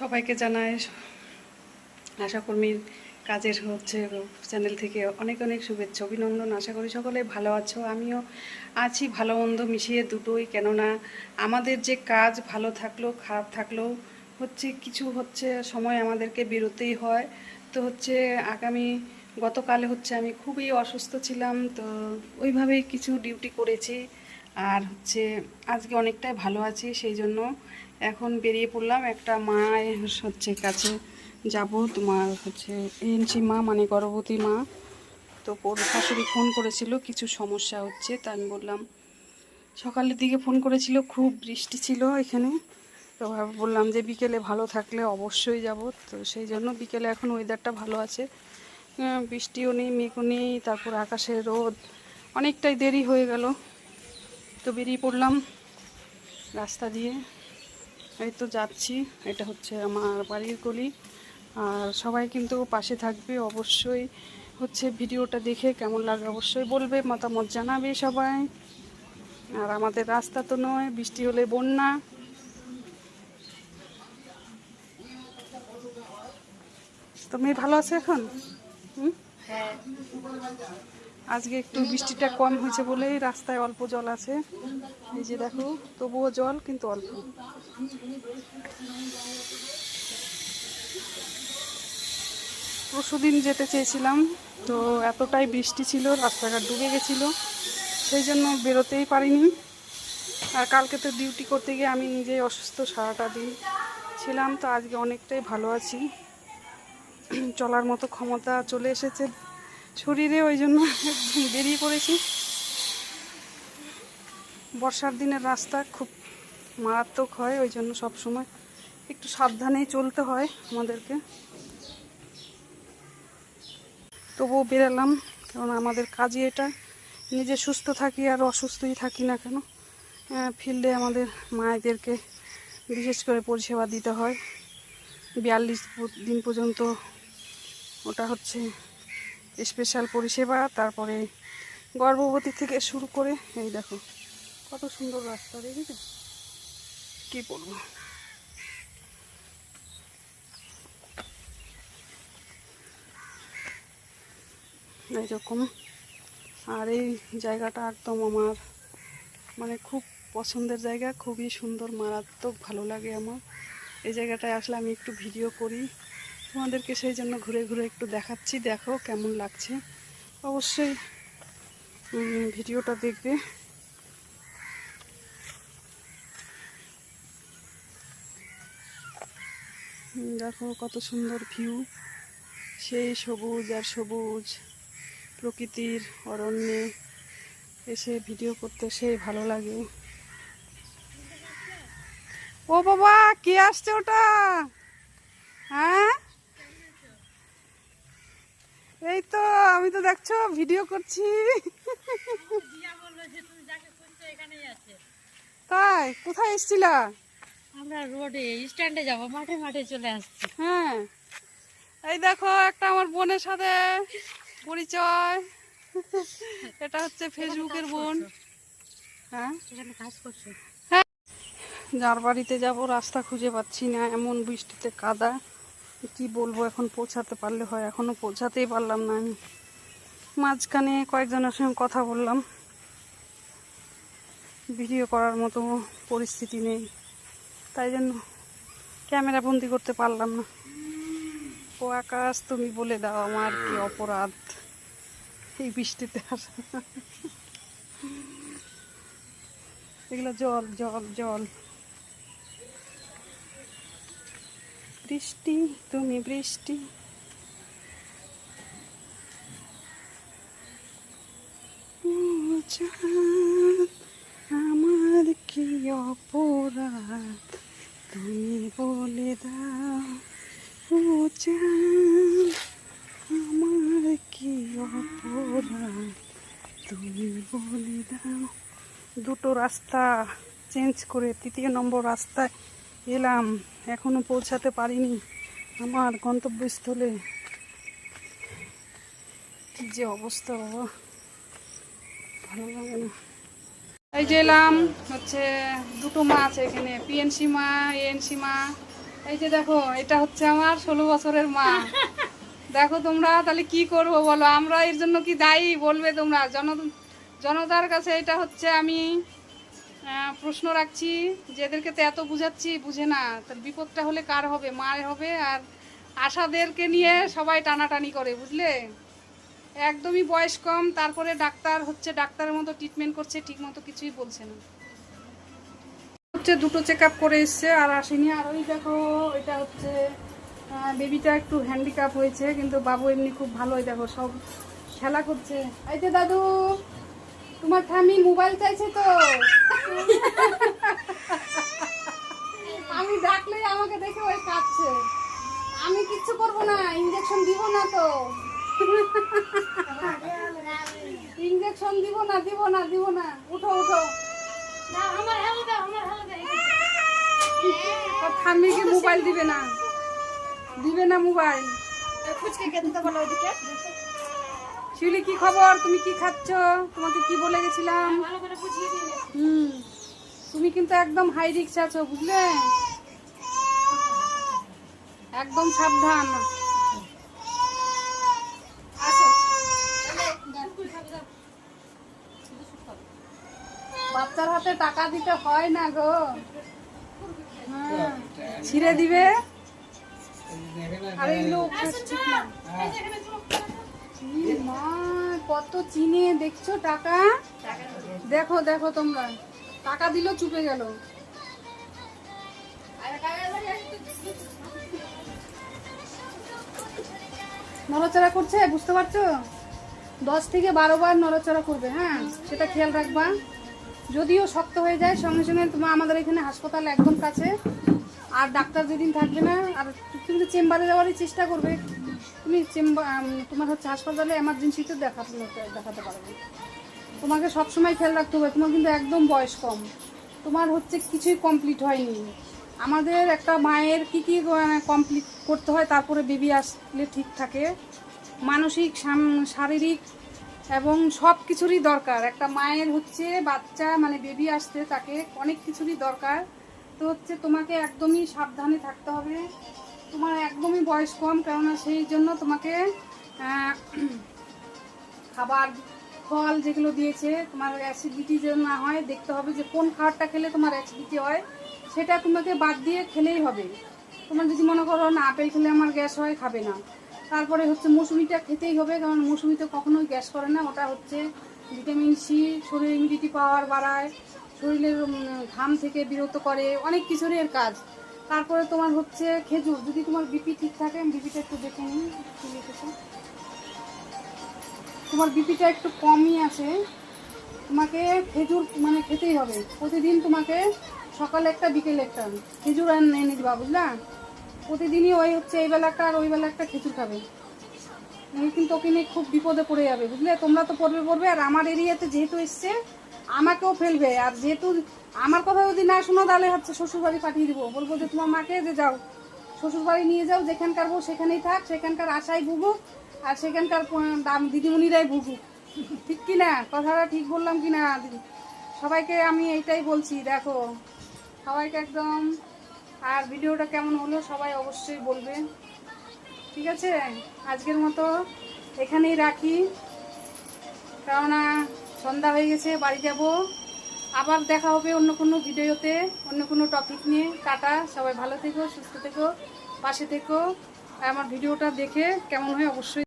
সবাইকে জানায় আশাকর্মীর কাজের হচ্ছে চ্যানেল থেকে অনেক অনেক শুভেচ্ছা, অভিনন্দন। আশা করি সকলে ভালো আছো, আমিও আছি ভালো মন্দ মিশিয়ে দুটোই। কেননা আমাদের যে কাজ ভালো থাকল খারাপ থাকলেও হচ্ছে কিছু হচ্ছে সময় আমাদেরকে বেরোতেই হয়। তো হচ্ছে আগামী গতকালে হচ্ছে আমি খুবই অসুস্থ ছিলাম, তো ওইভাবেই কিছু ডিউটি করেছি। আর হচ্ছে আজকে অনেকটাই ভালো আছি, সেই জন্য এখন বেরিয়ে পড়লাম। একটা মায়ের হচ্ছে কাছে যাব। তোমার হচ্ছে এনসি মা মানে গর্ভবতী মা। তো ওর শাশুড়ি ফোন করেছিল, কিছু সমস্যা হচ্ছে, তা আমি বললাম, সকালের দিকে ফোন করেছিল, খুব বৃষ্টি ছিল এখানে। তো বললাম যে বিকেলে ভালো থাকলে অবশ্যই যাব। তো সেই জন্য বিকেলে এখন ওয়েদারটা ভালো আছে। বৃষ্টিও নেই, মেঘও নেই, তারপর আকাশে রোদ। অনেকটাই দেরি হয়ে গেল। তো বেরিয়ে পড়লাম রাস্তা দিয়ে। এই তো যাচ্ছি। এটা হচ্ছে আমার বাড়ির গলি। আর সবাই কিন্তু পাশে থাকবে অবশ্যই। হচ্ছে ভিডিওটা দেখে কেমন লাগে অবশ্যই বলবে, মতামত জানাবে সবাই। আর আমাদের রাস্তা তো নয়, বৃষ্টি হলে বন্যা। তুমি ভালো আছো এখন? হুম? হ্যাঁ। আজকে একটু বৃষ্টিটা কম হয়েছে বলেই রাস্তায় অল্প জল আছে। এই যে দেখো, তবুও জল, কিন্তু অল্প। পরশুদিন যেতে চেয়েছিলাম, তো এতটাই বৃষ্টি ছিল, রাস্তাঘাট ডুবে গেছিল। সেই জন্য বেরোতেই পারিনি। আর কালকে তো ডিউটি করতে গিয়ে আমি নিজেই অসুস্থ, সারাটা দিন ছিলাম, তো আজকে অনেকটাই ভালো আছি। চলার মতো ক্ষমতা চলে এসেছে। শরীরে ওই জন্য বেরিয়ে পড়েছি। বর্ষার দিনের রাস্তা খুব মারাত্মক হয়, ওই জন্য সব সময় একটু সাবধানেই চলতে হয় আমাদেরকে। তবুও বেরালাম, কারণ আমাদের কাজই এটা। নিজে সুস্থ থাকি আর অসুস্থই থাকি না কেন ফিল্ডে আমাদের মায়েদেরকে বিশেষ করে পরিষেবা দিতে হয়। বিয়াল্লিশ দিন পর্যন্ত ওটা হচ্ছে স্পেশাল পরিষেবা, তারপরে গর্ভবতী থেকে শুরু করে, এই দেখো, কত সুন্দর রাস্তা, দেখেছ? কি বলব? এইরকম। আর এই জায়গাটা একদম আমার মানে খুব পছন্দের জায়গা, খুবই সুন্দর, মারাত্মক ভালো লাগে আমার। এই জায়গাটায় আসলে আমি একটু ভিডিও করি। তোমাদেরকে সেই জন্য ঘুরে ঘুরে একটু দেখাচ্ছি। দেখো কেমন লাগছে। অবশ্যই ভিডিওটা দেখবে। দেখো কত সুন্দর ভিউ। সেই সবুজ আর সবুজ প্রকৃতির অরণ্যে এসে ভিডিও করতে সেই ভালো লাগে। ও বাবা, কে আসছে ওটা? হ্যাঁ? এই তো আমি তো দেখছ ভিডিও করছি। তাই কোথায় এসছিলা? আমরা রোডে স্ট্যান্ডে যাব মাঠে মাঠে চলে আসছি। হ্যাঁ। এই দেখো একটা আমার বোনের সাথে পরিচয়। এটা হচ্ছে ফেসবুকের বোন। হ্যাঁ? কাজ করছ? যার বাড়িতে যাব রাস্তা খুঁজে পাচ্ছি না এমন বৃষ্টিতে কাদা। কি বলব, এখন পৌঁছাতে পারলে হয়, এখনও পৌঁছাতেই পারলাম না আমি। মাঝখানে কয়েকজনের সঙ্গে কথা বললাম। ভিডিও করার মতো পরিস্থিতি নেই। তাই জন্য ক্যামেরা বন্দি করতে পারলাম না। ও আকাশ, তুমি বলে দাও আমার কি অপরাধ এই বৃষ্টিতে আসা এগুলো জল জল জল। বৃষ্টি, তুমি বৃষ্টি। আমার কি অপরাধ? তুমি বলে দাও। ও আমার কি অপরাধ? তুমি বলে দাও। দুটো রাস্তা চেঞ্জ করে, তৃতীয় নম্বর রাস্তায় এলাম, এখনও পৌঁছাতে পারিনি আমার গন্তব্যস্থলে। কি যে অবস্থা, বাবা। ভালো লাগে না। এই যে এলাম, হচ্ছে দুটো মা আছে এখানে পিএনসি মা এএনসি মা। এই যে দেখো, এটা হচ্ছে আমার ষোলো বছরের মা। দেখো তোমরা, তাহলে কি করব বলো? আমরা এর জন্য কি দায়ী বলবে তোমরা? জন, জনতার কাছে এটা হচ্ছে আমি প্রশ্ন রাখছি যে এদেরকে তো এত বুঝাচ্ছি বুঝে না তার বিপদটা হলে কার হবে, মায়ের হবে, আর আশাদেরকে নিয়ে সবাই টানাটানি করে, বুঝলে? একদমই বয়স কম, তারপরে ডাক্তার হচ্ছে, ডাক্তারের মতো ট্রিটমেন্ট করছে ঠিক মতো কিছুই বলছে না। হচ্ছে দুটো চেক করে এসছে, আর আসেনি। আর ওই দেখো এটা হচ্ছে বেবিটা একটু হ্যান্ডিক্যাপ হয়েছে, কিন্তু বাবু এমনি খুব ভালোই দেখো, সব খেলা করছে। এই যে দাদু, তোমার ঠামি মোবাইল চাইছে তো আমি ডাকলেই আমাকে দেখে ওই কাঁদছে আমি কিচ্ছু করব না ইঞ্জেকশন দিব না তো ইঞ্জেকশন দিব না দিব না দিব না। উঠো উঠো। না আমার হেলো দাও আমার ঠাম্মিকে মোবাইল দিবে না? দিবে না মোবাইল? ফুচকে খেতে তো বলো ওদিকে শিউলি কি খবর? তুমি কি খাচ্ছ? তোমাকে কি বলে গেছিলাম? ভালো করে বুঝিয়ে দিন। হুম। তুমি কিন্তু একদম হাই রিক্স আছো বুঝলে? একদম সাবধান। টাকা দিতে হয় না গো। হ্যাঁ। ছিঁড়ে দিবে? আর এগুলো মা, কত চিনে দেখছ টাকা? দেখো দেখো তোমরা। টাকা দিল চুপে গেল। নড়াচড়া করছে বুঝতে পারছ? দশ থেকে বারো বার নড়াচড়া করবে হ্যাঁ? সেটা খেয়াল রাখবা। যদিও শক্ত হয়ে যায়, সঙ্গে সঙ্গে তোমার আমাদের এখানে হাসপাতাল একদম কাছে। আর ডাক্তার যেদিন থাকবে না, আর তুমি তো চেম্বারে যাওয়ারই চেষ্টা করবে। তুমি চেম্বার তোমার হচ্ছে হাসপাতালে এমার্জেন্সিতে দেখাতে দেখাতে পারবে। তোমাকে সবসময় খেয়াল রাখতে হবে, তোমার কিন্তু একদম বয়স কম। তোমার হচ্ছে কিছুই কমপ্লিট হয়নি। আমাদের একটা মায়ের কি কি কমপ্লিট করতে হয়, তারপরে বেবি আসলে ঠিক থাকে। মানসিক শারীরিক এবং সব কিছুরই দরকার। একটা মায়ের হচ্ছে বাচ্চা মানে বেবি আসতে তাকে অনেক কিছুরই দরকার। তো হচ্ছে তোমাকে একদমই সাবধানে থাকতে হবে। তোমার একদমই বয়স কম, কেননা সেই জন্য তোমাকে খাবার, ফল যেগুলো দিয়েছে, তোমার অ্যাসিডিটি যেন না হয়, দেখতে হবে যে কোন খাবারটা খেলে তোমার অ্যাসিডিটি হয়, সেটা তোমাকে বাদ দিয়ে খেলেই হবে। তোমার যদি মনে করো না, আপেল খেলে আমার গ্যাস হয়, খাবে না। তারপরে হচ্ছে মৌসুমিটা খেতেই হবে, কারণ মৌসুমিতে কখনোই গ্যাস করে না। ওটা হচ্ছে ভিটামিন সি, শরীরে ইমিউনিটি পাওয়ার বাড়ায়, শরীরের ঘাম থেকে বিরত করে, অনেক কিছুরই এর কাজ। তারপরে তোমার হচ্ছে খেজুর, যদি তোমার বিপি ঠিক থাকে বিপিটা একটু দেখে নিই তোমার বিপিটা একটু কমই আছে। তোমাকে খেজুর মানে খেতেই হবে। প্রতিদিন তোমাকে সকালে একটা, বিকেলে একটা। খেজুর আর নিয়ে দিবা বুঝলা? প্রতিদিনই ওই হচ্ছে, এই বেলা একটা আর ওই বেলা একটা খেজুর খাবে। তুমি কিন্তু ওকে নিয়ে খুব বিপদে পড়ে যাবে, বুঝলে? তোমরা তো পড়বে পড়বে, আর আমার এরিয়াতে যেহেতু এসছে, আমাকেও ফেলবে। আর যেহেতু আমার কথা যদি না শোনো, তাহলে হচ্ছে শ্বশুরবাড়ি পাঠিয়ে দিব। বলব যে তোমার মাকে যে যাও, শ্বশুরবাড়ি নিয়ে যাও, যেখানকার বউ সেখানেই থাক, সেখানকার আশাই ভুগুক, আর সেখানকার দাম দিদিমণিরাই ভুগুক। ঠিক কি না? কথাটা ঠিক বললাম কি না, দিদি? সবাইকে আমি এইটাই বলছি, দেখো, সবাইকে একদম আর ভিডিওটা কেমন হলো সবাই অবশ্যই বলবে। ঠিক আছে? আজকের মতো এখানেই রাখি। কেননা সন্ধ্যা হয়ে গেছে, বাড়ি যাব। আবার দেখা হবে অন্য কোনো ভিডিওতে, অন্য কোনো টপিক নিয়ে। টাটা, সবাই ভালো থেকো, সুস্থ থেকো, পাশে থেকো। আমার ভিডিওটা দেখে কেমন হয় অবশ্যই